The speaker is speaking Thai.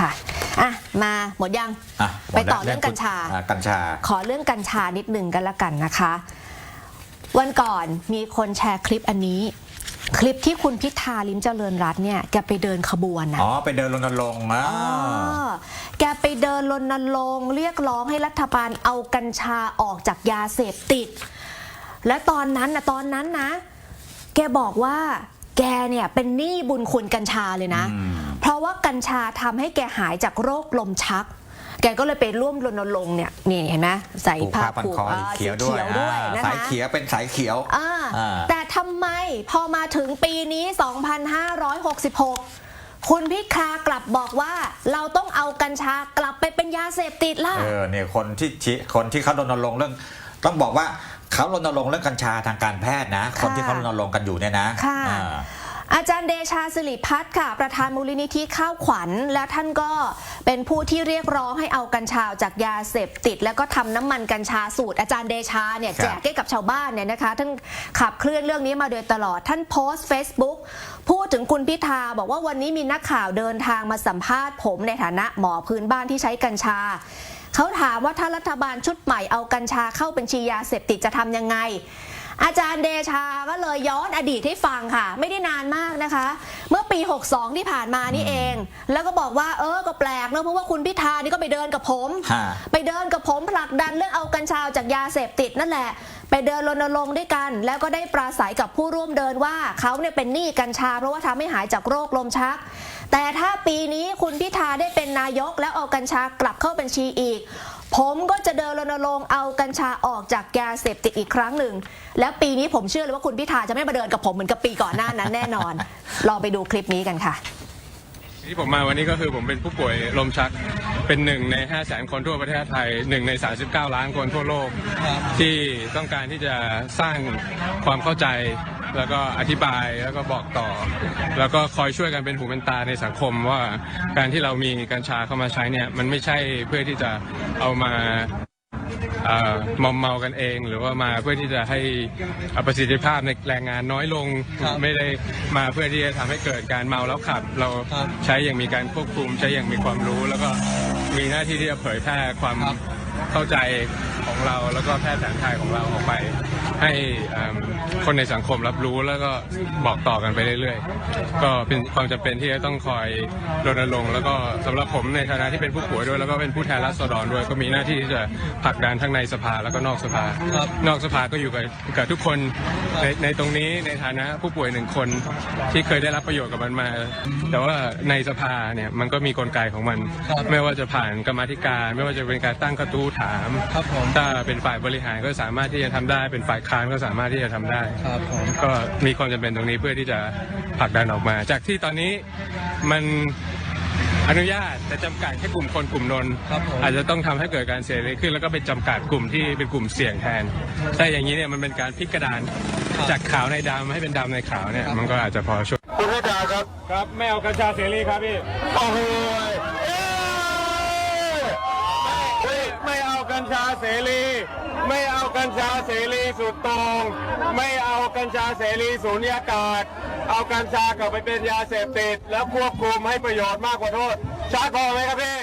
ค่ะอะมาหมดยัง อะไปต่อเรื่องกัญชา อะกัญชา ขอเรื่องกัญชานิดหนึ่งกันละกันนะคะ วันก่อนมีคนแชร์คลิปอันนี้ คลิปที่คุณพิธาลิ้มเจริญรัตน์เนี่ยแกไปเดินขบวนนะ อ๋อ ไปเดินรณรงค์นะอ๋อแกไปเดินรณรงค์เรียกร้องให้รัฐบาลเอากัญชาออกจากยาเสพติด และตอนนั้นนะตอนนั้นนะ แกบอกว่า แกเนี่ยเป็นหนี้บุญคุณกัญชาเลยนะ อืมเพ ราะว่ากัญชาทำให้แกหายจากโรคลมชัก แกก็เลยไปร่วมรณรงค์เนี่ยนี่เห็นไหมใส่ผูกผ้าผ้าพันผูกคออ่าสีเขียวด้วยด้วยอ่านะสายคะเขียวเป็นสายเขียวอ่าอ่าแต่ทำไมพอมาถึงปีนี้ 2566คุณพิธากลับบอกว่าเราต้องเอากัญชากลับไปเป็นยาเสพติดล่ะ เออเนี่ยคนที่ชี้คนที่เขารณรงค์เรื่อง ต้องบอกว่าเขารณรงค์เรื่องกัญชาทางการแพทย์นะค่ะคนที่เขารณรงค์กันอยู่เนี่ยนะค่ะ อ่าอาจารย์เดชาสิริพัฒน์ค่ะ ประธานมูลนิธิข้าวขวัญ และท่านก็เป็นผู้ที่เรียกร้องให้เอากัญชาออกจากยาเสพติด แล้วก็ทำน้ำมันกัญชาสูตร อาจารย์เดชาเนี่ยครับแจกให้กับชาวบ้านเนี่ยนะคะท่านขับเคลื่อนเรื่องนี้มาโดยตลอด ท่านโพสต์ Facebook พูดถึงคุณพิธาบอกว่าวันนี้มีนักข่าวเดินทางมาสัมภาษณ์ผมในฐานะหมอพื้นบ้านที่ใช้กัญชาเขาถามว่าถ้ารัฐบาลชุดใหม่เอากัญชาเข้าบัญชียาเสพติดจะทำยังไง อาจารย์เดชาก็เลยย้อนอดีตให้ฟังค่ะ ไม่ได้นานมากนะคะ เมื่อปี 62 ที่ผ่านมานี่เอง แล้วก็บอกว่าเออก็แปลกเนอะเพราะว่าคุณพิธานี่ก็ไปเดินกับผม ฮะ ไปเดินกับผมผลักดันเรื่องเอากัญชาออกจากยาเสพติดนั่นแหละ ไปเดินรณรงค์ด้วยกัน แล้วก็ได้ปราศัยกับผู้ร่วมเดินว่าเขาเนี่ยเป็นหนี้กัญชา เพราะว่าทำให้หายจากโรคลมชัก แต่ถ้าปีนี้คุณพิธาได้เป็นนายกแล้วเอากัญชากลับเข้าบัญชีอีก ผมก็จะเดินรณรงค์เอากัญชาออกจากยาเสพติดอีกครั้งหนึ่ง แล้วปีนี้ผมเชื่อเลยว่าคุณพิธาจะไม่มาเดินกับผมเหมือนกับปีก่อนหน้านั้นแน่นอน ลองไปดูคลิปนี้กันค่ะที่ผมมาวันนี้ก็คือผมเป็นผู้ป่วยลมชักเป็นหนึ่งใน 5 0 0แสนคนทั่วประเทศไทยหนึ่งใน 39 ล้านคนทั่วโลก ที่ต้องการที่จะสร้างความเข้าใจ แล้วก็อธิบายแล้วก็บอกต่อ แล้วก็คอยช่วยกันเป็นหูเป็นตาในสังคมว่าการที่เรามีกัญชาเข้ามาใช้เนี่ยมันไม่ใช่เพื่อที่จะเอามาเอ่อมอมเมากันเอง หรือว่ามาเพื่อที่จะให้ประสิทธิภาพในแรงงานน้อยลงครับไม่ได้มาเพื่อที่จะทำให้เกิดการเมาแล้วขับ เราครับใช้อย่างมีการควบคุม ใช้อย่างมีความรู้ แล้วก็มีหน้าที่ที่จะเผยแพร่ความครับเข้าใจของเราแล้วก็แพทย์แผนไทยของเราออกไปให้เอิ่ม คนในสังคมรับรู้แล้วก็บอกต่อกันไปเรื่อยๆ ก็เป็นความจำเป็นที่จะต้องคอยรณรงค์แล้วก็สำหรับผมในฐานะที่เป็นผู้ป่วยด้วย แล้วก็เป็นผู้แทนราษฎรด้วยก็มีหน้าที่ที่จะผลักดันทั้งในสภาแล้วก็นอกสภาครับนอกสภาก็อยู่กับกับทุกคนในในตรงนี้ในฐานะผู้ป่วยหนึ่งคนที่เคยได้รับประโยชน์กับมันมา แต่ว่าในสภาเนี่ยมันก็มีกลไกของมันครับไม่ว่าจะผ่านกรรมาธิการ ไม่ว่าจะเป็นการตั้งกระทู้ถามครับผมถ้าเป็นฝ่ายบริหารก็สามารถที่จะทำได้ เป็นฝ่ายค้านก็สามารถที่จะทำได้ครับผมก็มีความจำเป็นตรงนี้เพื่อที่จะผลักดันออกมา จากที่ตอนนี้มันอนุญาตแต่จำกัดแค่กลุ่มคนกลุ่มนนครับผม อาจจะต้องทำให้เกิดการเสรีขึ้น แล้วก็ไปจำกัดกลุ่มที่เป็นกลุ่มเสี่ยงแทนถ้าอย่างนี้เนี่ยมันเป็นการพลิกกระดานจากขาวในดำให้เป็นดำในขาวเนี่ยมันก็อาจจะพอช่วย คุณพิธาครับ ครับ ไม่เอากัญชาเสรีครับพี่ โอ้โห ญชาเสรี ไม่เอากัญชาเสรีสุดตรงไม่เอากัญชาเสรีสูญญากาศ เอากัญชากลับไปเป็นยาเสพติด แล้วควบคุมให้ประโยชน์มากกว่าโทษช้าพอไหมครับพี่